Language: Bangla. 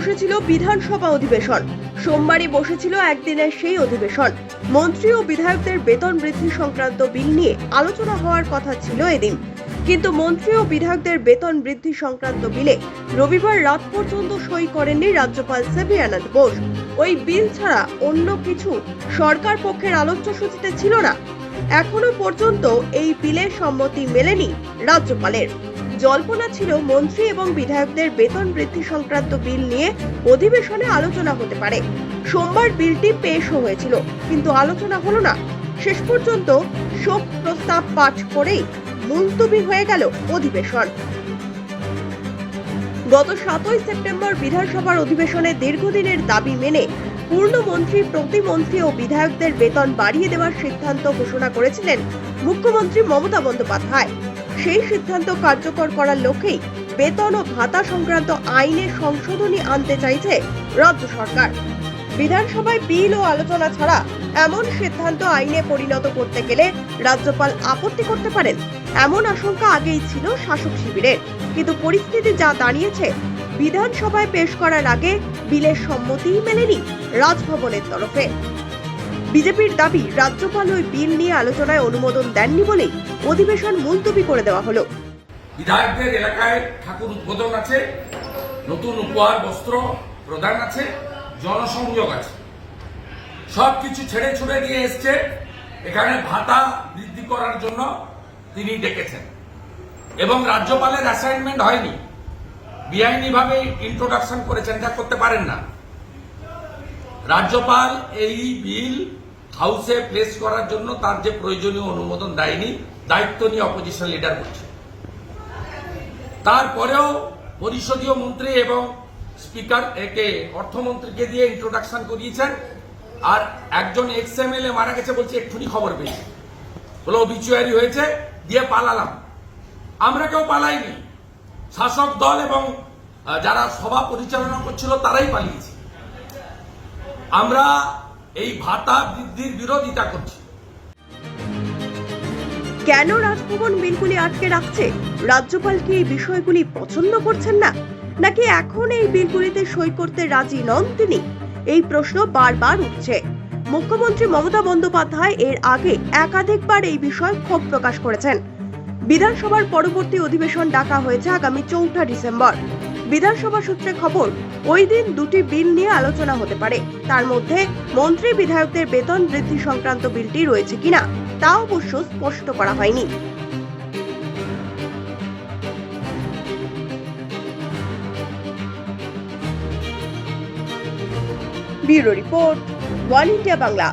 বসেছিল বিধানসভা অধিবেশন। সোমবারই বসেছিল একদিনের সেই অধিবেশন। মন্ত্রী ও বিধায়কদের বেতন বৃদ্ধি সংক্রান্ত বিল নিয়ে আলোচনা হওয়ার কথা ছিল এদিন। কিন্তু মন্ত্রী ও বিধায়কদের বেতন বৃদ্ধি সংক্রান্ত বিলে রবিবার রাত পর্যন্ত সই করেননি রাজ্যপাল সেবি আনন্দ বোস। ওই বিল ছাড়া অন্য কিছু সরকার পক্ষের আলোচ্য সূচিতে ছিল না। এখনও পর্যন্ত এই বিলের সম্মতি মেলেনি রাজ্যপালের। জল্পনা ছিল মন্ত্রী এবং বিধায়কদের বেতন বৃদ্ধি সংক্রান্ত বিল নিয়ে অধিবেশনে আলোচনা হতে পারে। সোমবার বিলটি পেশও হয়েছিল, কিন্তু আলোচনা হলো না। শেষ পর্যন্ত শোক প্রস্তাব পাঠ করেই মুলতবি হয়ে গেল অধিবেশন। গত সাতই সেপ্টেম্বর বিধানসভার অধিবেশনে দীর্ঘদিনের দাবি মেনে পূর্ণমন্ত্রী প্রতিমন্ত্রী ও বিধায়কদের বেতন বাড়িয়ে দেওয়ার সিদ্ধান্ত ঘোষণা করেছিলেন মুখ্যমন্ত্রী মমতা বন্দ্যোপাধ্যায়। সেই সিদ্ধান্ত কার্যকর করার লক্ষ্যেই বেতন ও ভাতা সংক্রান্ত আইনে সংশোধনী আনতে চাইছে রাজ্য সরকার। বিধানসভায় বিল ও আলোচনা ছাড়া এমন সিদ্ধান্ত আইনে পরিণত করতে গেলে রাজ্যপাল আপত্তি করতে পারেন। এমন আশঙ্কা আগেই ছিল শাসক শিবিরের। কিন্তু পরিস্থিতি যা দাঁড়িয়েছে, বিধানসভায় পেশ করার আগে বিলের সম্মতিই মেলেনি রাজভবনের তরফে। বিজেপির দাবি, রাজ্যপাল ওই বিল নিয়ে আলোচনায় অনুমোদন দেননি বলেই অধিবেশন মুলতবি করে দেওয়া হলো। বিধায়কদের এলাকায় ঠাকুর উদ্বোধন আছে, নতুন উপহার, বস্ত্র প্রদান আছে, জনসংযোগ আছে। সব কিছু ছেড়ে ছুড়ে দিয়ে এসছে, এখানে ভাতা বৃদ্ধি করার জন্য তিনি ডেকেছেন। এবং রাজ্যপালের অ্যাসাইনমেন্ট হয়নি। বেআইনিভাবে ইন্ট্রোডাকশন করেছেন, এটা করতে পারেন না। রাজ্যপাল এই বিল হাউসে প্লেস করার জন্য তার যে প্রয়োজনীয় অনুমোদন দেয়নি, দায়িত্ব নিয়ে অপোজিশন লিডার করছে তারপরেও পরিষদীয় মন্ত্রী এবং স্পিকার একে অর্থমন্ত্রীকে দিয়ে ইন্ট্রোডাকশন করিয়েছেন, আর একজন এক্স এম এল এ মারা গেছে বলছে, এক্ষুনি খবর পেয়েছে। বলে বিচুয়ারি হয়েছে, দিয়ে পালালাম। আমরা কেউ পালাইনি। শাসক দল এবং যারা সভা পরিচালনা করছিল, তারাই পালিয়েছে। আমরা এই ভাতা বৃদ্ধির বিরোধিতা করছি। কেন রাজভবন বিলগুলি আটকে রাখছে? রাজ্যপাল কি এই বিষয়গুলি পছন্দ করছেন না? নাকি এখন এই বিলগুলিতে সই করতে রাজি নন তিনি? এই প্রশ্ন বারবার উঠছে। মুখ্যমন্ত্রী মমতা বন্দ্যোপাধ্যায় এর আগে একাধিকবার এই বিষয়ে ক্ষোভ প্রকাশ করেছেন। বিধানসভার পরবর্তী অধিবেশন ডাকা হয়েছে আগামী চৌঠা ডিসেম্বর। বিধানসভা সূত্রে খবর, ওই দিন দুটি বিল নিয়ে আলোচনা হতে পারে। তার মধ্যে মন্ত্রী বিধায়কদের বেতন বৃদ্ধি সংক্রান্ত বিলটি রয়েছে কিনা, তা অবশ্য স্পষ্ট করা হয়নি। Bureau report, one India Bangla.